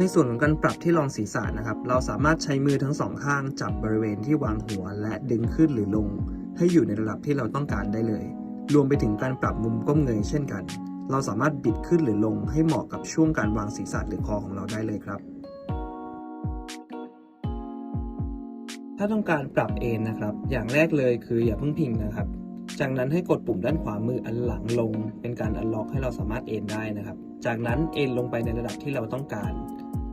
ในส่วนของการปรับที่รองศีรษะนะครับ เราสามารถใช้มือทั้งสองข้างจับบริเวณที่วางหัว และดึงขึ้นหรือลง ให้อยู่ในระดับที่เราต้องการได้เลย รวมไปถึงการปรับมุมก้มเงยเช่นกัน เราสามารถบิดขึ้นหรือลงให้เหมาะกับช่วงการวางศีรษะหรือคอของเราได้เลยครับ ถ้าต้องการปรับเอนนะครับ อย่างแรกเลยคืออย่าเพิ่งพิงนะครับ จากนั้นให้กดปุ่มด้านขวามืออันหลังลง เป็นการอันล็อกให้เราสามารถเอนได้นะครับ จากนั้นเอนลงไปในระดับที่เราต้องการ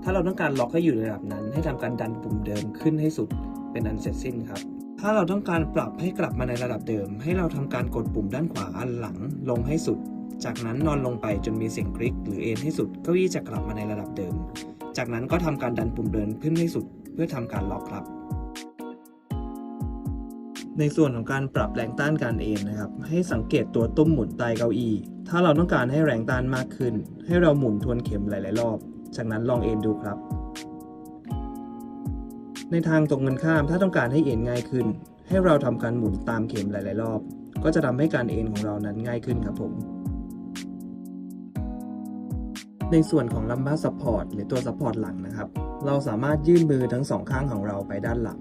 ถ้าเราต้องการล็อกให้อยู่ในระดับนั้น ให้ทำการดันปุ่มเดิมขึ้นให้สุดเป็นอันเสร็จสิ้นครับ ถ้าเราต้องการปรับให้กลับมาในระดับเดิม ให้เราทำการกดปุ่มด้านขวาอันหลังลงให้สุด จากนั้นนอนลงไปจนมีเสียงคลิก หรือเอนให้สุดเก้าอี้จะกลับมาในระดับเดิม จากนั้นก็ทำการดันปุ่มเดินขึ้นให้สุด เพื่อทำการล็อกครับในส่วนของการปรับแรงต้านการเอนนะครับ ให้สังเกตตัวตุ้มหมุนใต้เก้าอี้ ถ้าเราต้องการให้แรงต้านมากขึ้น ให้เราหมุนทวนเข็มหลาย ๆ รอบ จากนั้นลองเอ็นดูครับ ในทางตรงกันข้ามถ้าต้องการให้เอ็นง่ายขึ้น ให้เราทำการหมุนตามเข็มหลาย ๆ รอบ ก็จะทำให้การเอ็นของเรานั้นง่ายขึ้นครับผม ในส่วนของ lumbar support หรือตัว support หลังนะครับ เราสามารถยื่นมือทั้งสองข้างของเราไปด้านหลัง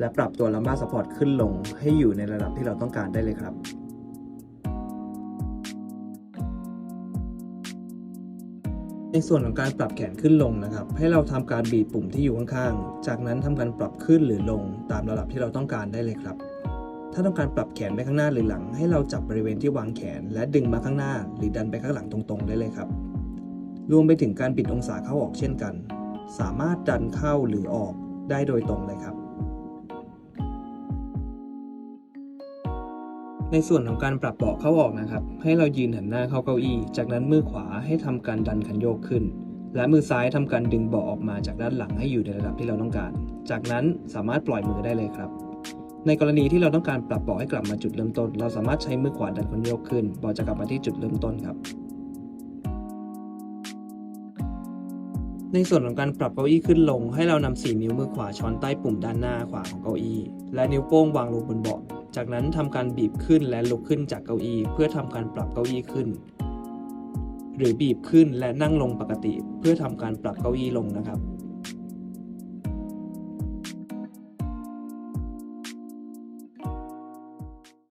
และปรับตัว lumbar support ขึ้นลงให้อยู่ในระดับที่เราต้องการได้เลยครับ ในส่วนของการปรับแขนขึ้นลงนะครับ ให้เราทำการบีบปุ่มที่อยู่ข้างๆ จากนั้นทำการปรับขึ้นหรือลงตามระดับที่เราต้องการได้เลยครับ ถ้าต้องการปรับแขนไปข้างหน้าหรือหลัง ให้เราจับบริเวณที่วางแขน และดึงมาข้างหน้า หรือดันไปข้างหลังตรงๆ ได้เลยครับ รวมไปถึงการบิดองศาเข้าออกเช่นกัน สามารถดันเข้าหรือออกได้โดยตรงเลยครับ ในส่วนของการปรับเบาะเข้าออกนะครับ ให้เรายืนหันหน้าเข้าเก้าอี้ จากนั้นมือขวาให้ทำการดันคันโยกขึ้น และมือซ้ายทำการดึงเบาะออกมาจากด้านหลังให้อยู่ในระดับที่เราต้องการ จากนั้นสามารถปล่อยมือได้เลยครับ ในกรณีที่เราต้องการปรับเบาะให้กลับมาจุดเริ่มต้น เราสามารถใช้มือขวาดันคันโยกขึ้นเบาะจะกลับมาที่จุดเริ่มต้นครับ ในส่วนของการปรับเก้าอี้ขึ้นลง ให้เรานำ4นิ้วมือขวาช้อนใต้ปุ่มด้านหน้าขวาของเก้าอี้ และนิ้วโป้งวางลงบนเบาะ จากนั้นทำการบีบขึ้นและลุกขึ้นจากเก้าอี้เพื่อทำการปรับเก้าอี้ขึ้น หรือบีบขึ้นและนั่งลงปกติ เพื่อทำการปรับเก้าอี้ลงนะครับ